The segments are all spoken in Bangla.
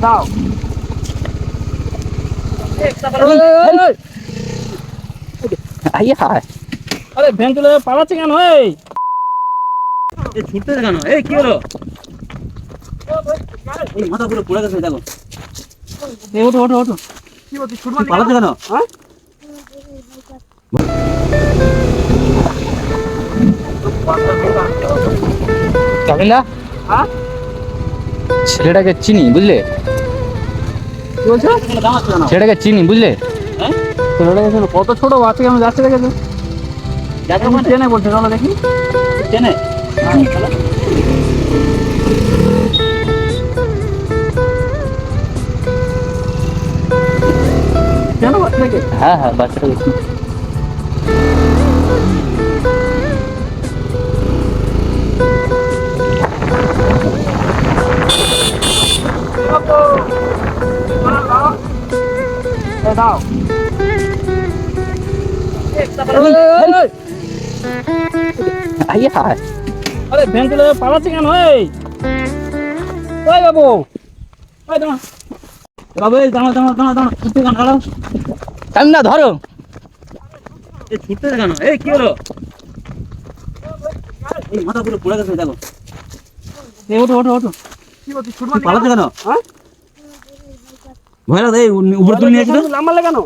দাও আরে ভ্যান চলে পালাচ্ছে কেন? এই এই কেন এই কি হলো? এই মাথা পুরো পুড়ে গেছে দেখো। এই ওঠো ওঠো ওঠো কি বলছিস ছুট পালাতে কেন হ্যাঁ কাবিলা হ্যাঁ? ছেলেটাকে চিনি বুঝলে? ছেলেটাকে চিনি বুঝলে? হ্যাঁ? কত ছোট বাচ্চা কেমন যাচ্ছে দেখেছ? মানে বলছে চলো দেখি। চেনে? হ্যাঁ, হ্যাঁ হ্যাঁ আরে পালাচ্ছে কেন ওই বাবু দাঁড়া এ বাবু দাঁড়াও দাঁড়াও দাঁড়াও ছুটতে কেন দাঁড়াও কাবিলা ধরো এই ছুটতে কেন এই কি হলো এই মাথা পুরো পুড়ে গেছে দেখো এই ওঠো ওঠো ওঠো কি বলছিস? ছুট পালাতে কেন? হ্যাঁ? ভয় লাগে উপরে তুলে নিয়ে এসে লাম্বা লাগানো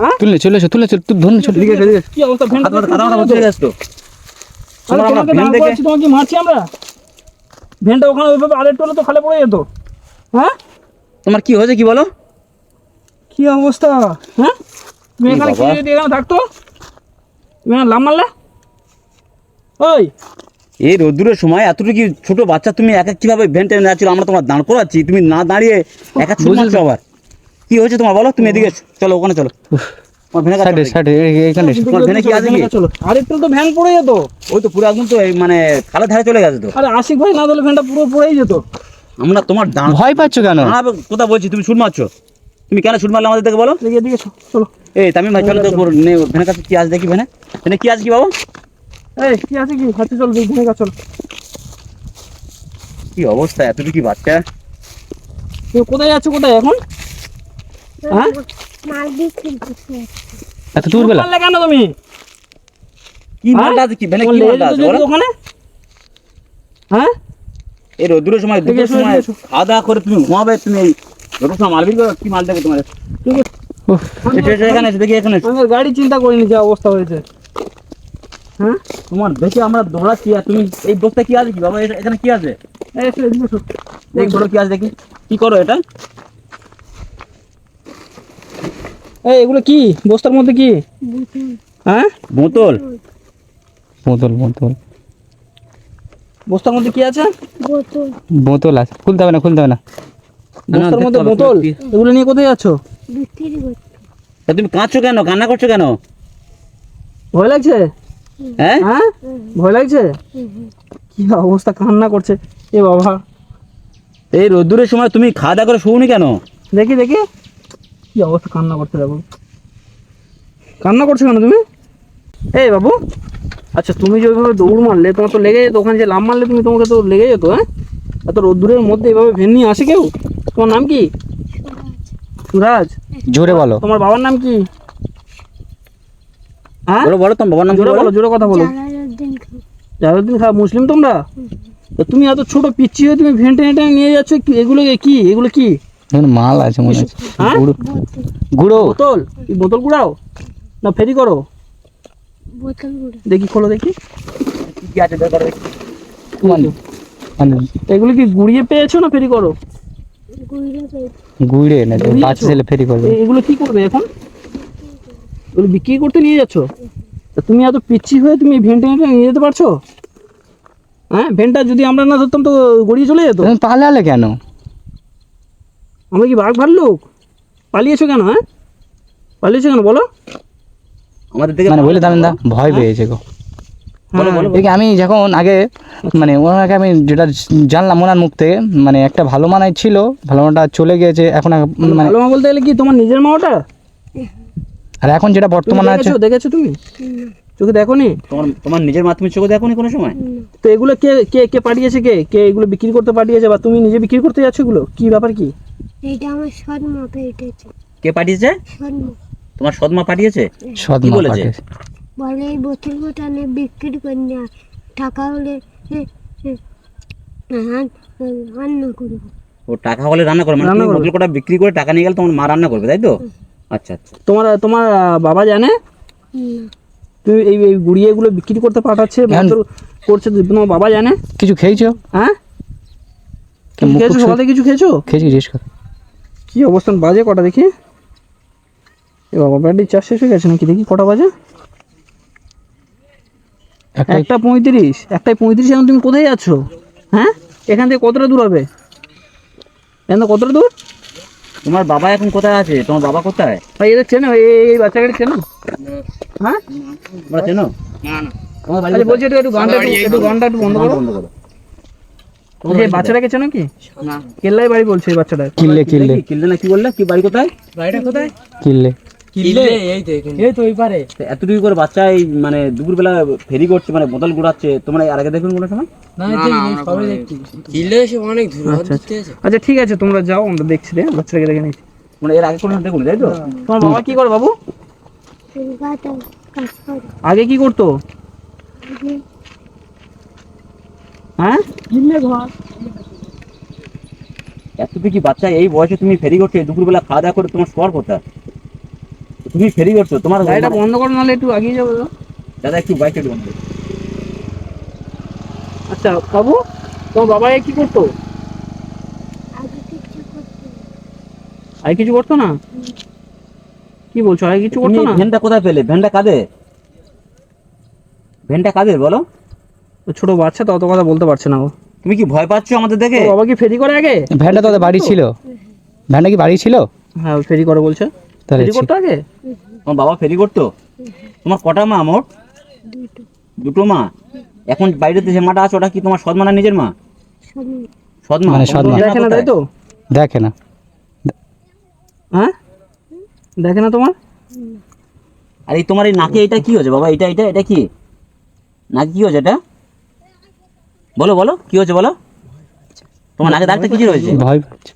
হ্যাঁ? তুলে চলে এসো তুলে তুই ধরুন চলে এদিকে এদিকে কি অবস্থা? ভ্যান হাত মাথা কাদা মাথা চলে তো আরে আমরা তোমাকে দেখে তোমাকে মারছি আমরা। ভ্যানটা ওখানে ওইভাবে আরেকটু হলে তো খালে পড়ে যেত। হ্যাঁ? তোমার কি হয়েছে কি বলো? কি অবস্থা? হ্যাঁ? তুমি এখানে কি থাকতো? তুমি লাভ মারলে ওই! এই রোদ্দুরের সময় এতটুকু কি ছোট বাচ্চা তুমি একা কীভাবে ভ্যান টেনে যাচ্ছিল? আমরা তোমার দাঁড় করাচ্ছি তুমি না দাঁড়িয়ে একা ছুট আবার। কি হয়েছে তোমার বলো? তুমি এদিকে চলো ওখানে চলো। তোমার ভ্যানে কাছে সাইডে সাইডে এখানে এসো। তোমার ভ্যানে কি আছে কি? চলো আরেকটু তো ভ্যান পড়ে যেত। ওই তো পুরো একদম তো মানে খালের ধারে চলে গেছে তো। আরে আশিক ভাই না দিলে ভ্যানটা পুরো পড়েই যেত। আমরা তোমার ভয় পাচ্ছ কেন? কথা বলছি তুমি ছুট মারছো। তুমি কেন ছুট মারলে আমাদের থেকে বলো? দেখি এদিকে চলো। এই তামিম ভাই চলো তো ভ্যানের কাছে কি আজ দেখি ভ্যানে। ভ্যানে কি আছে কি বাবা? এই কি আছে কি? হাতে চলো কি অবস্থা? এতটুকু কি বাচ্চা? তুমি কোথায় যাচ্ছ কোথায় এখন? হ্যাঁ? মাল এত দূর বেলা কেন তুমি? কি হ্যাঁ? মালটা আছে কি? ভ্যানে কি মালটা আছে? ওখানে? হ্যাঁ? এই রোদ্দুরের সময় এসো, সময় খাওয়া দাওয়া করে তুমি ঘুমাবে তুমি সময় মালবির করো, কি মাল দেবে তোমার? এখানে এসে দেখি এখানে গাড়ি চিন্তা করিনি যা অবস্থা হয়েছে। হ্যাঁ তোমার দেখে আমরা দৌড়াচ্ছি আর তুমি এই বস্তা কি আছে কি? বাবা এখানে কি আছে? এই দেখি কি আছে দেখি। কি করো এটা? এই এগুলো কি? বস্তার মধ্যে কি? হ্যাঁ? বোতল। বোতল বোতল। বস্তার মধ্যে কি আছে? বোতল। বোতল আছে। খুলতে হবে না খুলতে হবে না। বস্তার মধ্যে বোতল? এগুলো নিয়ে কোথায় যাচ্ছ? তুমি কাঁদছো কেন? কান্না করছ কেন? ভয় লাগছে? হ্যাঁ? হ্যাঁ? ভয় লাগছে? কি অবস্থা কান্না করছে। এ বাবা। এই রোদ্দুরের সময় তুমি খাওয়া দাওয়া করে শুনি কেন? দেখি দেখি। কি অবস্থা কান্না করছে দেখো। কান্না করছ কেন তুমি? এই বাবু আচ্ছা তুমি যে ওইভাবে দৌড় মারলে তোমার তো লেগে যেত ওখানে যে লাভ মারলে তুমি তোমাকে তো লেগে যেত হ্যাঁ? এত রোদ্দুরের মধ্যে এভাবে ভ্যান নিয়ে আসে কেউ? তোমার নাম কি? সুরাজ? জোরে বলো। তোমার বাবার নাম কি? বলো বলো তোমার বাবার নাম জোরে বলো? বলো জোরে কথা বলো। জালালউদ্দিন খান। মুসলিম তোমরা? তো তুমি এত ছোট পিচ্ছি হয়ে তুমি ভেন টেনে টেনে নিয়ে যাচ্ছ কি- এগুলো কি এগুলো কি? মাল আছে মনে হচ্ছে। হ্যাঁ? গুঁড়ো। বোতল? বোতল কুড়াও না ফেরি করো। দেখি খোলো দেখি। কি আছে। মানে মানে। এগুলো কি গুড়িয়ে পেয়েছ না ফেরি করো? গুঁড়ো পেয়েছে। গুঁড়ে না? বাচ্চা ছেলে ফেরি করবে। এগুলো কি করবে এখন? এগুলো বিক্রি করতে নিয়ে যাচ্ছ? তা তুমি এত পিচ্ছি হয়ে তুমি ভেন টেনে টেনে নিয়ে যেতে পারছ? হ্যাঁ ভেনটা যদি আমরা না ধরতাম তো গড়িয়ে চলে যেত। পালালে কেন? আমরা কি বাঘ ভাল্লুক পালিয়েছো কেন হ্যাঁ? পালিয়েছো কেন বলো। আমাদের থেকে মানে বলে দামেন দা ভয় পেয়েছে গো। বলো, হ্যাঁ, আমি যখন আগে মানে ওনাকে আমি যেটা জানলাম ওনার মুখ থেকে মানে একটা ভালো মানায় ছিল ভালো মানটা চলে গিয়েছে এখন আর- মানে ভালো মা বলতে গেলে কি তোমার নিজের মা ওটা আর এখন যেটা বর্তমানে আছে দেখেছ? দেখেছ তুমি? চোখে দেখোনি? তোমার তোমার নিজের মা তুমি চোখে দেখো কোনো সময়? তো এগুলো কে কে কে পাঠিয়েছে কে? কে এগুলো বিক্রি করতে পাঠিয়েছে বা তুমি নিজে বিক্রি করতে যাচ্ছ এগুলো? কি ব্যাপার কি? এইটা আমার সৎ মা পেটেছে কে পাঠিয়েছে? সৎ মা তোমার সৎমা পাঠিয়েছে? সৎ মা বলেছে? পাঠিয়েছে। বলে এই বোতল গোটানে বিক্রি করে না। টাকা হলে রান্না করব। ও টাকা হলে রান্না করে মানে তুমি করবে। বোতল বিক্রি করে টাকা নিয়ে গেলে তোমার মা রান্না করবে তাই তো? আচ্ছা আচ্ছা। তোমার তোমার বাবা জানে? তুমি এই এই গুড়িয়েগুলো বিক্রি করতে পাঠাচ্ছে করছে তোমার বাবা জানে? কিছু খেয়েছো? হ্যাঁ? কিছু খেয়েছো? সকালে কিছু খেয়েছো? খেয়েছি জিজ্ঞেস কর। কি অবস্থান বাজে কটা দেখি? এ বাবা ব্যাটারি চার্জ শেষ হয়ে গেছে নাকি? দেখি কটা বাজে। একটা একটা পঁয়ত্রিশ একটাই পঁয়ত্রিশ এখন তুমি কোথায় যাচ্ছ? হ্যাঁ? এখান থেকে কতটা দূর হবে? এখান থেকে কতটা দূর? তোমার বাবা এখন কোথায় আছে? তোমার বাবা কোথায়? ভাই এদের চেনো? এই বাচ্চাকে চেনো? হ্যাঁ? চেনো? বলছি একটু একটু গানটা একটু- একটু গানটা একটু বন্ধ করো। বন্ধ করো। বাচ্চাটাকে চেনো কি? কেল্লাই বাড়ি বলছে এই বাচ্চাটা কিনলে কিনলে কি কিনলে না কি বললে? কি বাড়ি কোথায়? কিনলে? তো এতটুকু করে বাচ্চা এই মানে দুপুরবেলা ফেরি করছে মানে বোতল ঘুরাচ্ছে তোমরা এর আগে দেখবেন কোনো সময়। আচ্ছা ঠিক আছে। তোমরা যাও আমরা দেখছি রে বাচ্চাটাকে দেখে নিচ্ছি। মানে এর আগে কোনো দেখুন তাই তো? তোমার বাবা কি করে বাবু? কলকাতা কাজ করে আগে কি করতো? হ্যাঁ? এতটুকু বাচ্চা এই বয়সে তুমি ফেরি করছ দুপুরবেলা খাওয়া দাওয়া করে তোমার স্বর কোথায়? তুমি ফেরি করছ তোমার গাড়িটা বন্ধ। করো নাহলে একটু আগিয়ে যাব দাদা। একটু বাইক একটু বন্ধ আচ্ছা বাবু তোমার বাবা কি করতো? আর কিছু করতো না? কি বলছো আর কিছু করতো না? ভ্যানটা কোথায় পেলে? ভ্যানটা কাদের ভ্যানটা কাদের বলো। ও ছোট বাচ্চা তো অত কথা বলতে পারছে না ও। তুমি কি ভয় পাচ্ছ আমাদের দেখে? বাবা কি ফেরি করে আগে? ভ্যানটা তোদের বাড়ি ছিল। ভ্যানটা কি বাড়ি ছিল? হ্যাঁ ফেরি করে বলছে। ফেরি করতো আগে? তোমার বাবা ফেরি করতো? তোমার কটা মা মোট? দুটো। দুটো মা? এখন বাইরেতে যে মাটা আছে ওটা কি তোমার সৎ না নিজের মা? সৎ মা। সৎ মা। মানে তোমার সৎ মা। নিজের দেখে না তাই তো? দেখে না। হ্যাঁ? দেখে না তোমার? আর এই তোমার এই নাকে এটা কি হয়েছে বাবা? এটা এটা এটা কি? নাকে কি হয়েছে এটা? বলো বলো কি হয়েছে বলো? তোমার নাকে দাগটা কিছু রয়েছে? ভয় পাচ্ছে।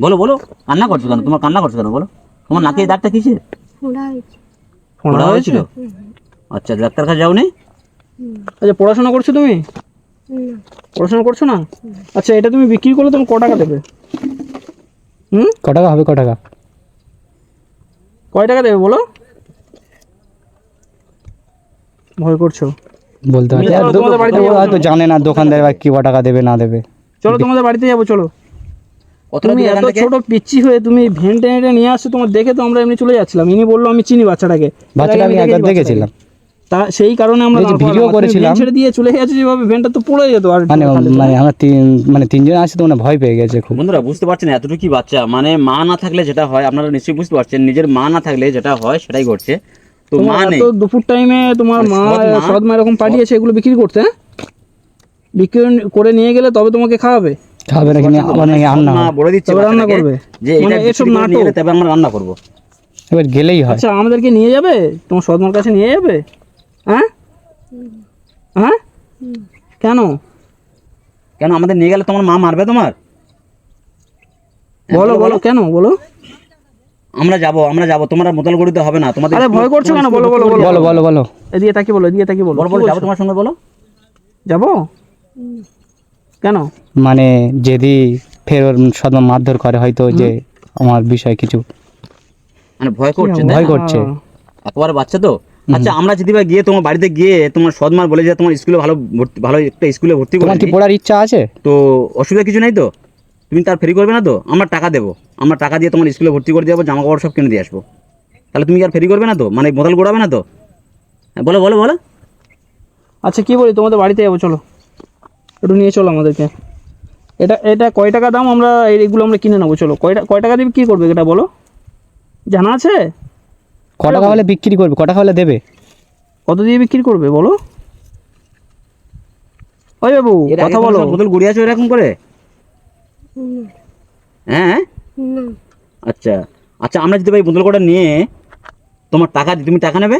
বলো বলো কান্না করছ কেন? তোমার কান্না করছ কেন বলো? তোমার নাকে এই দাগটা কিসের? ফোড়া হয়েছিল? আচ্ছা ডাক্তার কাছে যাও নি আচ্ছা পড়াশোনা করছ তুমি? পড়াশোনা করছ না? আচ্ছা এটা তুমি বিক্রি করলে তুমি ক টাকা দেবে? হুম? ক টাকা হবে ক টাকা? কয় টাকা দেবে বলো? ভয় করছ? বলতে তোমাদের বাড়িতে যাব, হয়তো জানে না দোকানদার কি ক টাকা দেবে না দেবে। চলো তোমাদের বাড়িতে যাব চলো। তুমি এত ছোট পিচ্ছি হয়ে তুমি ভেন টেনে নিয়ে আসছো তোমার দেখে তো আমরা এমনি চলে যাচ্ছিলাম। ইনি বলল আমি চিনি বাচ্চাটাকে। বাচ্চাটা আমি একবার দেখেছিলাম। তা সেই কারণে আমরা যে ভিডিও করেছিলাম। ছেড়ে দিয়ে চলে গেছে যেভাবে তো পড়ে যেত আর মানে মানে আমরা তিন মানে তিনজন আছে তো মানে ভয় পেয়ে গেছে খুব। বন্ধুরা বুঝতে পারছেন এতটুকু বাচ্চা। মানে মা না থাকলে যেটা হয় আপনারা নিশ্চয়ই বুঝতে পারছেন নিজের মা না থাকলে যেটা হয় সেটাই ঘটছে। তো মা নেই। দুপুর টাইমে তোমার মানে মা সৎ মা- মা এরকম পাঠিয়েছে এগুলো বিক্রি করতে হ্যাঁ? বিক্রি করে নিয়ে গেলে তবে তোমাকে খাওয়াবে? খাবে নাকি? না, আবার নাকি রান্না মা বলে দিচ্ছে তবে রান্না করবে। যে মানে এটা এসব বিক্রি করে নিয়ে নাটক। তবে আমরা রান্না করব। এবার গেলেই হয়। আচ্ছা আমাদেরকে নিয়ে যাবে? তোমার সৎমার কাছে নিয়ে যাবে? হ্যাঁ? হ্যাঁ? কেন? কেন আমাদের নিয়ে গেলে তোমার মা মারবে তোমার? বলো বলো কেন? বলো। আমরা যাব আমরা যাব। তোমরা মোতাল গড়িতে হবে না। তোমাদের আরে ভয় করছ কেন? বলো বলো বলো। বলো বলো বলো। এদিকে তাকি বলো এদিকে তাকি বলো। বলো যাব তোমার সঙ্গে বলো। যাব? কেন? মানে যদি ফের ওর সদমা মারধর করে হয়তো যে আমার বিষয় কিছু মানে ভয় করছে ভয় করছে। একবার বাচ্চা তো? আচ্ছা আমরা যদি বা গিয়ে তোমার বাড়িতে গিয়ে তোমার সদমার বলে যে তোমার স্কুলে ভালো ভর্তি ভালো একটা স্কুলে ভর্তি করে তোমার কি পড়ার ইচ্ছা আছে? তো অসুবিধা কিছু নেই তো? তুমি তার ফেরি করবে না তো? আমরা টাকা দেবো। আমরা টাকা দিয়ে তোমার স্কুলে ভর্তি করে দিয়ে যাব জামা কাপড় সব কিনে দিয়ে আসব। তাহলে তুমি কি আর ফেরি করবে না তো? মানে বোতল গোড়াবে না তো? হ্যাঁ, বলো বলো বলো। আচ্ছা কি বলি? তোমাদের বাড়িতে যাব চলো। একটু নিয়ে চলো আমাদেরকে। এটা এটা কয় টাকা দাম আমরা এই- এইগুলো আমরা কিনে নেব চলো। কয় টা- কয় টাকা দিয়ে কি করবে এটা বলো? জানা আছে? ক টাকা হলে বিক্রি করবে ক টাকা হলে দেবে? কত দিয়ে বিক্রি করবে বলো? ওই বাবু কথা বলো। বোতল গড়িয়ে আছো এরকম করে? হ্যাঁ আচ্ছা আচ্ছা আমরা যদি ভাই বোতল কটা নিয়ে তোমার টাকা দিই তুমি টাকা নেবে?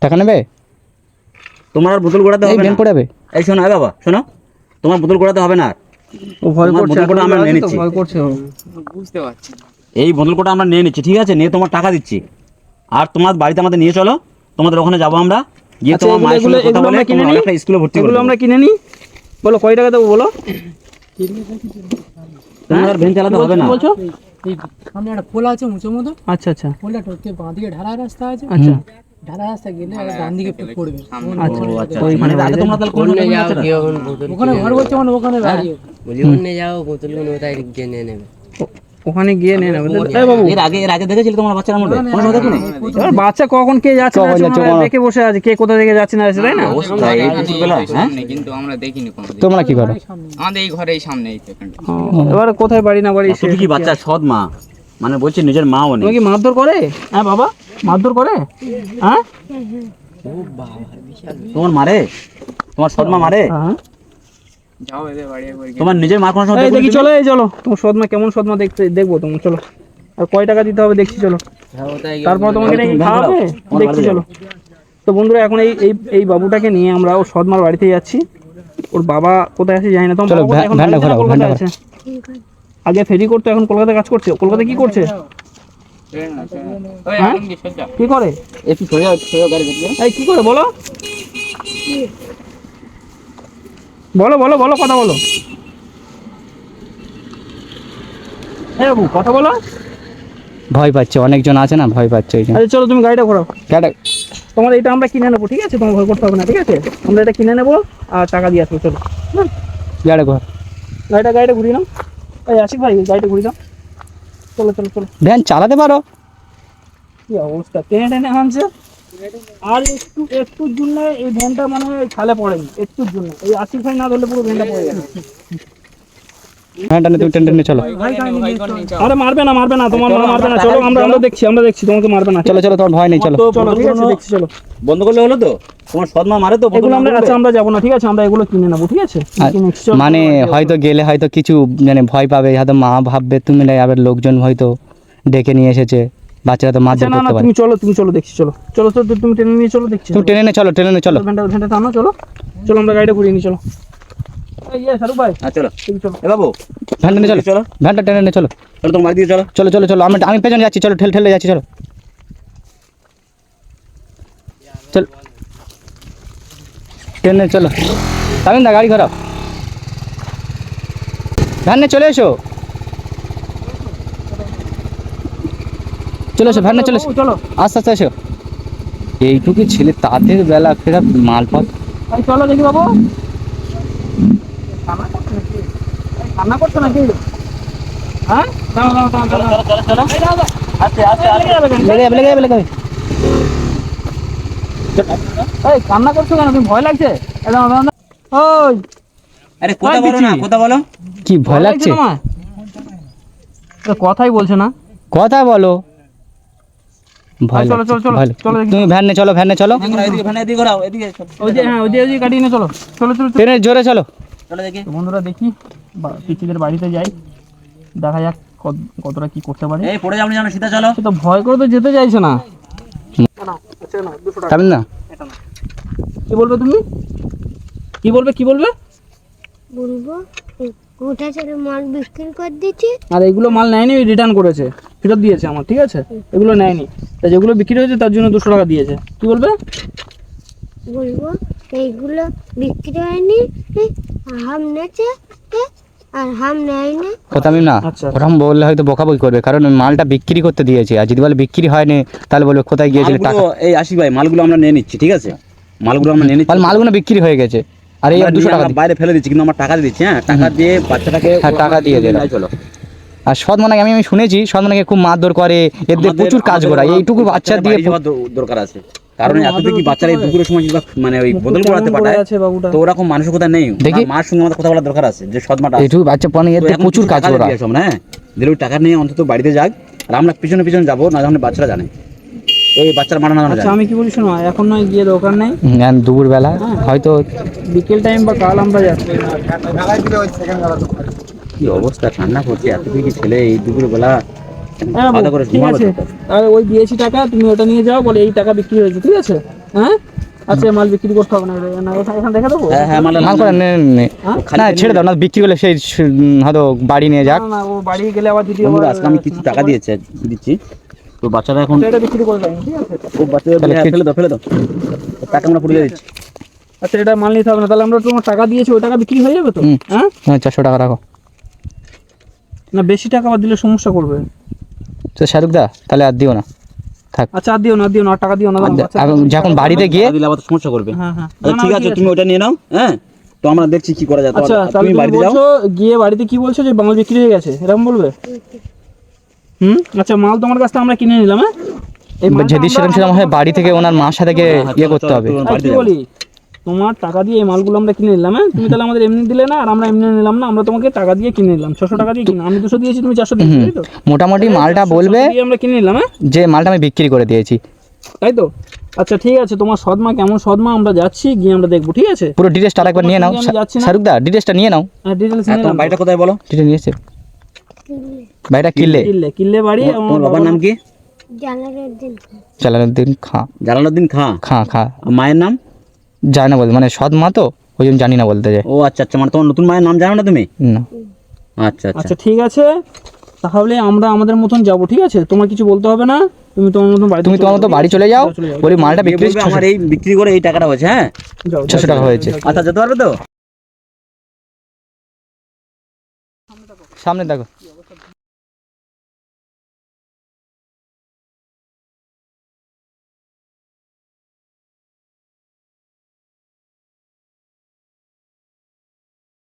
টাকা নেবে? তোমার আর বোতল গোড়াতে হবে না? পড়াবে? এই শোনো এ বাবা শোনো তোমার বোতল গোড়াতে হবে না ও ভয় করছে বোতল আমরা নিয়ে নিচ্ছি। ভয় করছে ও। এই বোতল কোটা আমরা নিয়ে নিচ্ছি ঠিক আছে? নিয়ে তোমার টাকা দিচ্ছি। আর তোমার বাড়িতে আমাদের নিয়ে চলো তোমাদের ওখানে যাব আমরা। গিয়ে আচ্ছা, তোমার মায়ের সঙ্গে এগুলো- কথা এগুলো বলে আমরা কিনে নিই? একটা স্কুলে ভর্তি করে এগুলো আমরা কিনে নিই? বলো কয় টাকা দেবো বলো? তোমার আর ভ্যান চালাতে হবে না। বলছো? এই সামনে একটা পোল আছে উঁচু মতো। আচ্ছা আচ্ছা। পোলটা ঢুকতে বাঁ দিকে ঢালা রাস্তা আছে। আচ্ছা। ঢালা রাস্তা গেলে ডান দিকে পড়বে। আচ্ছা আচ্ছা ওইখানে মানে বাড়ি তোমরা তাহলে কোনো ওখানে ঘর করছে মানে ওখানে বাড়ি ও- ওখানে গিয়ে নিয়ে নেবে। এই বাবু। এর আগে এর আগে দেখেছিলে তোমার বাচ্চারা মধ্যে কোনো সময় দেখোনি এবার বাচ্চা কখন কে যাচ্ছে না দেখে বসে আছে কে কোথা থেকে যাচ্ছে না তাই না? অবস্থা এই দুপুরবেলা হ্যাঁ? কিন্তু আমরা দেখিনি কোনোদিন। তোমরা কি করো? আমাদের এই ঘরে সামনে এই এবার কোথায় বাড়ি না বাড়ি কি বাচ্চা সৎ মা? মানে বলছি নিজের মাও নেই। কি মারধর করে? হ্যাঁ বাবা? মারধর করে? হ্যাঁ? তোমার মারে? তোমার সৎ মা মারে? হ্যাঁ। তোমার নিজের মা কোনো সময় দেখি চলো এই চলো। তোমার সদমা কেমন সদমা দেখতে দেখব তুমি চলো। আর কয় টাকা দিতে হবে দেখছি চলো। তারপর তোমাকে নাকি খাওয়াবে? দেখছি চলো। তো বন্ধুরা এখন এই এই এই বাবুটাকে নিয়ে আমরা ওর সদমার বাড়িতে যাচ্ছি। ওর বাবা কোথায় আছে জানি না তোমার চলো, বাবা কোথায়? ভ্যানটা ঘোরাও, ভ্যানটা আছে? আগে ফেরি করতো এখন কলকাতায় কাজ করছে। কলকাতায় কি করছে? হ্যাঁ? কি করে? একটু গাড়ি এই কি করে বলো? বলো বলো বলো কথা বলো। বাবু কথা বলো। ভয় পাচ্ছে অনেকজন আছে না ভয় পাচ্ছে ওই জন্য। আচ্ছা চলো তুমি গাড়িটা ঘোরাও। গাড়ি- তোমার এটা আমরা কিনে নেব ঠিক আছে? তোমার ভয় করতে হবে না ঠিক আছে? আমরা এটা কিনে নেব আর টাকা দিয়ে আসব চলো। হ্যাঁ গাড়ি ঘর গাড়িটা গাড়িটা ঘুরিয়ে নাও। এই আশিক ভাই গাড়িটা ঘুরে যাও চলো চলো চলো। ভ্যান চালাতে পারো? কি অবস্থা? টেনে টেনে আনছে। আর একটু একটুর জন্য এই ভ্যানটা মানে খালে পড়েনি। একটুর জন্য। এই আশিক ভাই না ধরলে পুরো ভ্যানটা পড়ে যাবে। ভ্যানটা নিয়ে তুমি টেনে টেনে চলো। আরে মারবে না মারবে না তোমার মা মারবে না চলো আমরা আমরা দেখছি আমরা দেখছি তোমাকে মারবে না। চলো চলো তোমার ভয় নেই চলো। চলো ঠিক আছে দেখছি চলো। বন্ধ করলে হলো তো? তোমার সৎ মা মারে তো এগুলো আমরা? আচ্ছা আমরা যাব না ঠিক আছে আমরা এগুলো কিনে নেব ঠিক আছে। মানে হয়তো গেলে হয়তো কিছু মানে ভয় পাবে হয়তো মা ভাববে তুমি না আবার লোকজন হয়তো ডেকে নিয়ে এসেছে বাচ্চারা তো আচ্ছা মারধর না না পারে। তুমি চলো তুমি চলো দেখছি চলো। চলো চলো তুমি টেনে নিয়ে চলো দেখছি তুমি টেনে নে চলো টেনে নে চলো। ভ্যানটা টানো চলো। চলো আমরা গাড়িটা ঘুরিয়ে হ্যাঁ নিয়ে চলো। আমি আমি পেছনে যাচ্ছি। চলো ঠেলে ঠেলে যাচ্ছি চলো। চল। ট্রেনে চলো। তামিন দা গাড়ি খারাপ ভ্যান নিয়ে চলে এসো। চলে এসো ভ্যান নিয়ে চলে এসো। চলো। আস্তে আস্তে এসো। এইটুকু ছেলে তাদের বেলা ফেরা মালপথ। এই চলো দেখি বাবু। কান্না করছ নাকি? এই কান্না করছ নাকি হ্যাঁ? দাও দাও দাও দাও চলো চলো এই দাও দাও আস্তে আস্তে আস্তে। লেগে লেগে লেগে এই কান্না করছ কেন? তুমি ভয় লাগছে। ওই। আরে কথা বলো না কথা বলো। কি ভয় লাগছে কথাই বলছে না। কথা বলো। চলো, চলো, চলো, চলো তুমি ভ্যান নে চলো। ভ্যান নে চলো এদিকে ভ্যানে এদিকে ঘোরাও এদিকে চলো। ওই যে হ্যাঁ ওই যে কাটিয়ে নিয়ে চলো। চলো চলো চলো। ট্রেনে জোরে চলো। চলো দেখি। তো বন্ধুরা দেখি পিচিদের বাড়িতে যাই। দেখা যাক কত- কতটা কি করতে পারে। এই পড়ে যাব জানো সিধা চলো। তো ভয় করে তো যেতে চাইছে না। তামিন না। কি বলবে তুমি? কি বলবে কি বলবে? বলব গোটা ছেলে মাল বিক্রি করে দিচ্ছি? আর এগুলো মাল নেয়নি রিটার্ন করেছে। ফেরত দিয়েছে আমার ঠিক আছে? এগুলো নেয়নি। তা যেগুলো বিক্রি হয়েছে তার জন্য দুশো টাকা দিয়েছে। কি বলবে? বলব এইগুলো বিক্রি হয়নি হাম নেছে আর হাম নেয়নি। ও না আচ্ছা। ওরকম বললে হয়তো বকাবকি করবে কারণ মালটা বিক্রি করতে দিয়েছে আর যদি বলে বিক্রি হয়নি তাহলে বলবে কোথায় গিয়েছিলে টাকা? এই ভাই মালগুলো আমরা নিয়ে নিচ্ছি ঠিক আছে? মালগুলো আমরা নিয়ে নিচ্ছি। মালগুলো বিক্রি হয়ে গেছে আর এই দুশো টাকা বাইরে ফেলে দিচ্ছি কিন্তু আমরা টাকা দিয়ে দিচ্ছি হ্যাঁ টাকা দিয়ে বাচ্চাটাকে হ্যাঁ, টাকা দিয়ে দিলাম। চলো। আর সদমানাকে আমি আমি শুনেছি সদমানাকে খুব মারধর করে এদের প্রচুর কাজ করা এইটুকু বাচ্চা দিয়ে দরকার আছে। কারণ এত কি বাচ্চারা এই দুপুরের সময় মানে ওই বদল করাতে পাঠায় তো ওরকম মানসিকতা নেই। দেখি। মার সঙ্গে আমাদের কথা বলার দরকার আছে যে সদমাটা এইটুকু বাচ্চা পানি তো এদের এখন প্রচুর কাজ করা। হ্যাঁ? দিলে টাকা নিয়ে অন্তত বাড়িতে যাক। আর আমরা পিছনে পিছনে যাব না যখন বাচ্চারা জানে। এই বাচ্চার মানা না আচ্ছা আমি কি বলি শোনো এখন নয় গিয়ে দরকার নেই। দুপুর বেলা হয়তো বিকেল টাইম বা কাল আমরা যাচ্ছি। কি অবস্থা? ঠান্ডা করছে এত কি ছেলে এই দুপুর বেলা হ্যাঁ ঠিক আছে। ওই দিয়েছি টাকা তুমি ওটা নিয়ে যাও বলে এই টাকা বিক্রি হয়েছে ঠিক আছে? হ্যাঁ? আচ্ছা মাল বিক্রি করতে হবে না না এখানে এখানে দেখে দেবো? হ্যাঁ হ্যাঁ মাল মাল। করে নে নে। না ছেড়ে দাও না বিক্রি করলে সেই হয়তো বাড়ি নিয়ে যাক। না ও বাড়ি গেলে আবার যদি আজকে আমি কিছু টাকা দিয়েছি দিচ্ছি। তো বাচ্চারা এখন এটা বিক্রি করে ঠিক আছে? ও ফেলে দাও ফেলে দাও। টাকা আমরা পুড়িয়ে দিচ্ছি। আচ্ছা এটা মাল নিতে হবে না তাহলে আমরা তোমার টাকা দিয়েছি ওই টাকা বিক্রি হয়ে যাবে তো? হ্যাঁ? হ্যাঁ চারশো টাকা রাখো। না বেশি টাকা আবার দিলে সমস্যা করবে। তো শাহরুখ দা তাহলে আর দিও না। থাক। আচ্ছা আর দিও না দিও না টাকা দিও না দাঁড়াও, যখন বাড়িতে গিয়ে দিলে আবার সমস্যা করবে। হ্যাঁ হ্যাঁ। আচ্ছা ঠিক আছে তুমি ওটা নিয়ে নাও হ্যাঁ? তো আমরা দেখছি কি করা যায় আচ্ছা তুমি বাড়িতে যাও। বলছো গিয়ে বাড়িতে কি বলছো যে মাল বিক্রি হয়ে গেছে? এরকম বলবে? হুম? আচ্ছা মাল তোমার কাছ থেকে আমরা কিনে নিলাম হ্যাঁ? যদি সেরকম সেরকম হয় বাড়ি থেকে ওনার মার সাথে গিয়ে হ্যাঁ, ইয়ে করতে হবে। বাড়িতে বলি। তোমার টাকা দিয়ে এই মালগুলো আমরা কিনে নিলাম হ্যাঁ? তুমি তাহলে আমাদের এমনি দিলে না আর আমরা এমনি নিলাম না আমরা তোমাকে টাকা দিয়ে কিনে নিলাম। ছশো টাকা দিয়ে কিনে আমি দুশো দিয়েছি তুমি চারশো দিয়েছি তাই তো? মোটামুটি মালটা বলবে আমরা কিনে নিলাম হ্যাঁ? যে মালটা আমি বিক্রি করে দিয়েছি। তাই তো? আচ্ছা ঠিক আছে তোমার সদমা কেমন সদমা আমরা যাচ্ছি গিয়ে আমরা দেখব ঠিক আছে? পুরো ডিটেলসটা আরেকবার নিয়ে নাও। না। ডিটেলসটা নিয়ে নাও। হ্যাঁ ডিটেলস হ্যাঁ, তোমার বাড়িটা কোথায় বলো? ডিটেল নিয়েছে বাড়িটা কিনলে কিনলে কিনলে বাড়ি তোমার বাবার নাম কি? জানার দিন চালানোর দিন খা। জালালউদ্দিন খাঁ। খা খা। মায়ের নাম? যায় না বলতে মানে সৎ মা তো ওই জন্য জানি না বলতে যায় ও আচ্ছা আচ্ছা মানে তোমার নতুন মায়ের নাম জানো না তুমি? না। আচ্ছা আচ্ছা। আচ্ছা ঠিক আছে। তাহলে আমরা আমাদের মতন যাব ঠিক আছে? তোমার কিছু বলতে হবে না? তুমি তোমার মতন বাড়ি তুমি তোমার মতো বাড়ি চলে যাও বলি মালটা বিক্রি আমার এই বিক্রি করে এই টাকাটা হয়েছে হ্যাঁ? যাও, ছশো টাকা হয়েছে। আচ্ছা যেতে পারবে তো? সামনে দেখো।